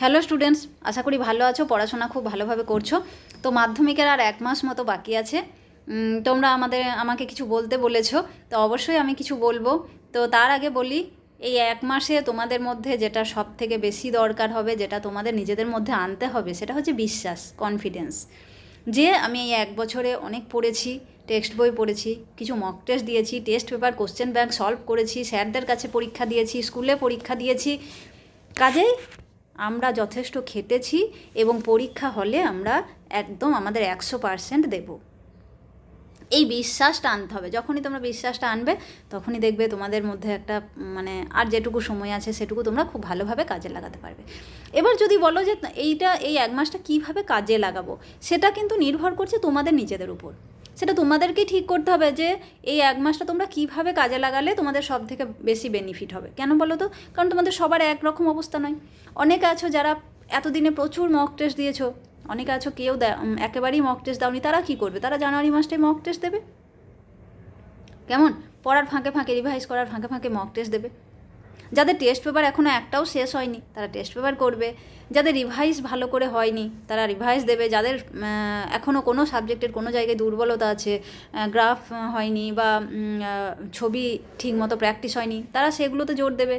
Hello students আশা করি ভালো আছো, পড়াশোনা খুব ভালোভাবে করছ। তো মাধ্যমিকের আর এক মাস মতো বাকি আছে। তোমরা আমাদের, আমাকে কিছু বলতে বলেছ, তো অবশ্যই আমি কিছু বলব। তো তার আগে বলি, এই এক মাসে তোমাদের মধ্যে যেটা সব থেকে বেশি দরকার হবে, যেটা তোমাদের নিজেদের মধ্যে আনতে হবে, সেটা হচ্ছে বিশ্বাস কনফিডেন্স যে আমি এই এক বছরে অনেক পড়েছি, টেক্সট বই পড়েছি, কিছু মক টেস্ট দিয়েছি test paper question bank solve করেছি, স্যারদের কাছে পরীক্ষা দিয়েছি, স্কুলে পরীক্ষা দিয়েছি। কাজেই আমরা যথেষ্ট খেটেছি এবং পরীক্ষা হলে আমরা একদম আমাদের একশো পারসেন্ট দেবো। এই বিশ্বাসটা আনতে হবে। যখনই তোমরা বিশ্বাসটা আনবে, তখনই দেখবে তোমাদের মধ্যে একটা মানে আর যেটুকু সময় আছে, সেটুকু তোমরা খুব ভালোভাবে কাজে লাগাতে পারবে। এবার যদি বলো যে এইটা, এই এক মাসটা কীভাবে কাজে লাগাবো, সেটা কিন্তু নির্ভর করছে তোমাদের নিজেদের উপর। সেটা তোমাদেরকেই ঠিক করতে হবে যে এই এক মাসটা তোমরা কীভাবে কাজে লাগালে তোমাদের সব থেকে বেশি বেনিফিট হবে। কেন বলো তো? কারণ তোমাদের সবার একরকম অবস্থা নয়। অনেকে আছো যারা এতদিনে প্রচুর মক টেস্ট দিয়েছ। অনেকে আছো কেউ একেবারেই মক টেস্ট দাওনি। তারা কী করবে? তারা জানুয়ারি মাসটায় মক টেস্ট দেবে? কেমন? পড়ার ফাঁকে ফাঁকে রিভাইজ করার ফাঁকে ফাঁকে মক টেস্ট দেবে। যাদের টেস্ট পেপার এখনও একটাও শেষ হয়নি, তারা টেস্ট পেপার করবে। যাদের রিভাইজ ভালো করে হয়নি, তারা রিভাইজ দেবে। যাদের এখনও কোনো সাবজেক্টের কোনো জায়গায় দুর্বলতা আছে গ্রাফ হয়নি বা ছবি ঠিকমতো প্র্যাকটিস হয়নি, তারা সেগুলোতে জোর দেবে।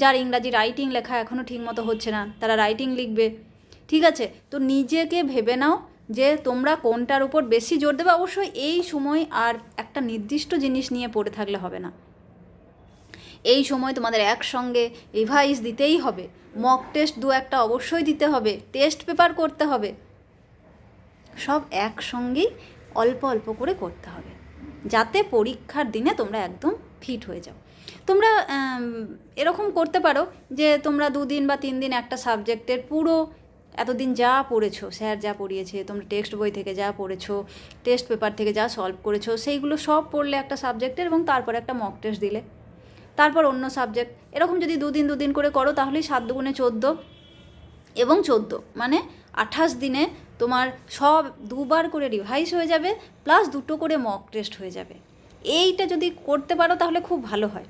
যার ইংরাজি রাইটিং লেখা এখনও ঠিকমতো হচ্ছে না, তারা রাইটিং লিখবে। ঠিক আছে? তো নিজেকে ভেবে নাও যে তোমরা কোনটার উপর বেশি জোর দেবে। অবশ্যই এই সময় আর একটা নির্দিষ্ট জিনিস নিয়ে পড়ে থাকলে হবে না। এই সময় তোমাদের একসঙ্গে রিভাইজ দিতেই হবে। মক টেস্ট দু একটা অবশ্যই দিতে হবে। টেস্ট পেপার করতে হবে। সব একসঙ্গেই অল্প অল্প করে করতে হবে। যাতে পরীক্ষার দিনে তোমরা একদম ফিট হয়ে যাও। তোমরা এরকম করতে পারো যে তোমরা দুদিন বা তিন দিন একটা সাবজেক্টের পুরো এতদিন যা পড়েছো, স্যার যা পড়িয়েছে, তোমরা টেক্সট বই থেকে যা পড়েছো টেস্ট পেপার থেকে যা সলভ করেছ, সেইগুলো সব পড়লে একটা সাবজেক্টের এবং তারপর একটা মক টেস্ট দিলে। তারপর অন্য সাবজেক্ট এরকম যদি দুদিন দুদিন করে করো, তাহলেই সাত দুগুণে চোদ্দ। এবং চোদ্দ মানে আঠাশ দিনে তোমার সব দুবার করে রিভাইজ হয়ে যাবে প্লাস দুটো করে মক টেস্ট হয়ে যাবে। এইটা যদি করতে পারো, তাহলে খুব ভালো হয়।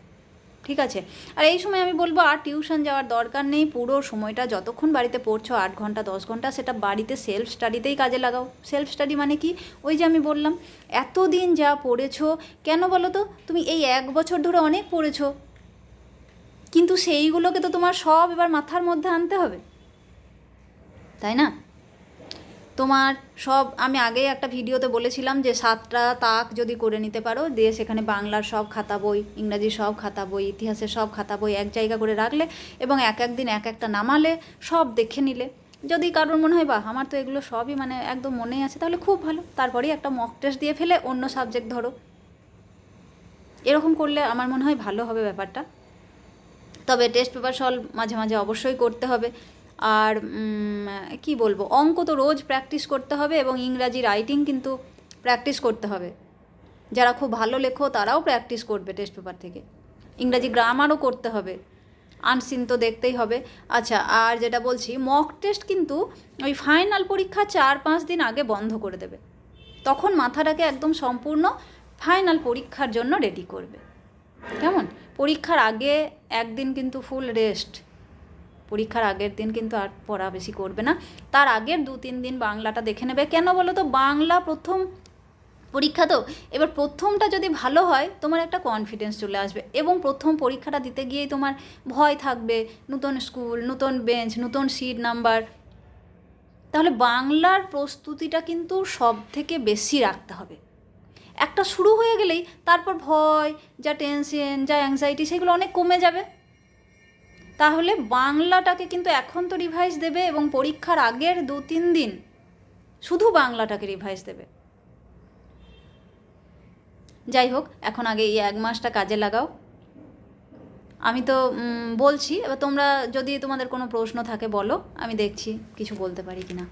ঠিক আছে? আর এই সময় আমি বলব আর টিউশন যাওয়ার দরকার নেই, পুরো সময়টা যতক্ষণ বাড়িতে পড়ছো, আট ঘণ্টা, দশ ঘণ্টা, সেটা বাড়িতে সেলফ স্টাডিতেই কাজে লাগাও। সেলফ স্টাডি মানে কি? ওই যে আমি বললাম, এতদিন যা পড়েছো, কেন বলো তো? তুমি এই এক বছর ধরে অনেক পড়েছো। কিন্তু সেইগুলোকে তো তোমার সব এবার মাথার মধ্যে আনতে হবে। তাই না? তোমার সব, আমি আগেই একটা ভিডিওতে বলেছিলাম যে সাতটা তাক যদি করে নিতে পারো, দিয়ে সেখানে বাংলার সব খাতা বই ইংরাজির সব খাতা বই, ইতিহাসের সব খাতা বই এক জায়গা করে রাখলে এবং এক এক দিন এক একটা নামালে সব দেখে নিলে। যদি কারোর মনে হয় বা আমার তো এগুলো সবই মানে একদম মনেই আছে, তাহলে খুব ভালো। তারপরেই একটা মক টেস্ট দিয়ে ফেলে অন্য সাবজেক্ট ধরো। এরকম করলে আমার মনে হয় ভালো হবে ব্যাপারটা। তবে টেস্ট পেপার সলভ মাঝে মাঝে অবশ্যই করতে হবে। আর কি বলব, অঙ্ক তো রোজ প্র্যাকটিস করতে হবে এবং ইংরাজি রাইটিং কিন্তু প্র্যাকটিস করতে হবে। যারা খুব ভালো লেখো তারাও প্র্যাকটিস করবে টেস্ট পেপার থেকে। ইংরাজি গ্রামারও করতে হবে। আনসিন তো দেখতেই হবে। আচ্ছা আর যেটা বলছি মক টেস্ট কিন্তু ওই ফাইনাল পরীক্ষা চার পাঁচ দিন আগে বন্ধ করে দেবে। তখন মাথাটাকে একদম সম্পূর্ণ ফাইনাল পরীক্ষার জন্য রেডি করবে। কেমন? পরীক্ষার আগে একদিন কিন্তু ফুল রেস্ট পরীক্ষার আগের দিন কিন্তু আর পড়া বেশি করবে না। তার আগের দু, তিন দিন বাংলাটা দেখে নেবে। কেন বলো তো? বাংলা প্রথম পরীক্ষা তো। এবার প্রথমটা যদি ভালো হয়, তোমার একটা কনফিডেন্স চলে আসবে। এবং প্রথম পরীক্ষাটা দিতে গিয়েই তোমার ভয় থাকবে। নতুন স্কুল নতুন বেঞ্চ নতুন সিট নাম্বার তাহলে বাংলার প্রস্তুতিটা কিন্তু সব থেকে বেশি রাখতে হবে। একটা শুরু হয়ে গেলেই তারপর ভয়, যা টেনশন যা অ্যাংজাইটি সেগুলো অনেক কমে যাবে। তাহলে বাংলাটাকে কিন্তু এখন তো রিভাইস দেবে এবং পরীক্ষার আগের দু, তিন দিন শুধু বাংলাটাকে রিভাইস দেবে। যাই হোক, এখন আগে এই এক মাসটা কাজে লাগাও। আমি তো বলছি, এবার তোমরা যদি তোমাদের কোনো প্রশ্ন থাকে বলো, আমি দেখছি কিছু বলতে পারি কি না